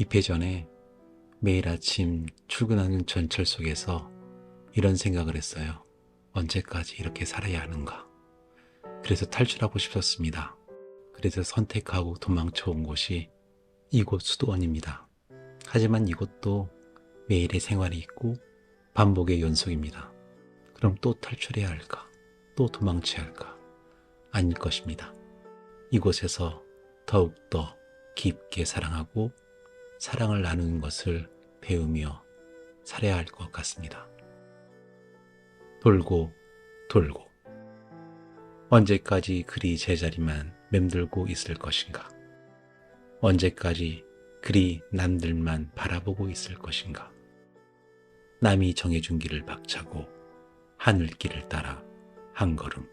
입회 전에 매일 아침 출근하는 전철 속에서 이런 생각을 했어요. 언제까지 이렇게 살아야 하는가. 그래서 탈출하고 싶었습니다. 그래서 선택하고 도망쳐 온 곳이 이곳 수도원입니다. 하지만 이곳도 매일의 생활이 있고 반복의 연속입니다. 그럼 또 탈출해야 할까? 또 도망쳐야 할까? 아닐 것입니다. 이곳에서 더욱더 깊게 사랑하고 사랑을 나누는 것을 배우며 살아야 할 것 같습니다. 돌고 돌고 언제까지 그리 제자리만 맴돌고 있을 것인가? 언제까지 그리 남들만 바라보고 있을 것인가? 남이 정해준 길을 박차고 하늘길을 따라 한 걸음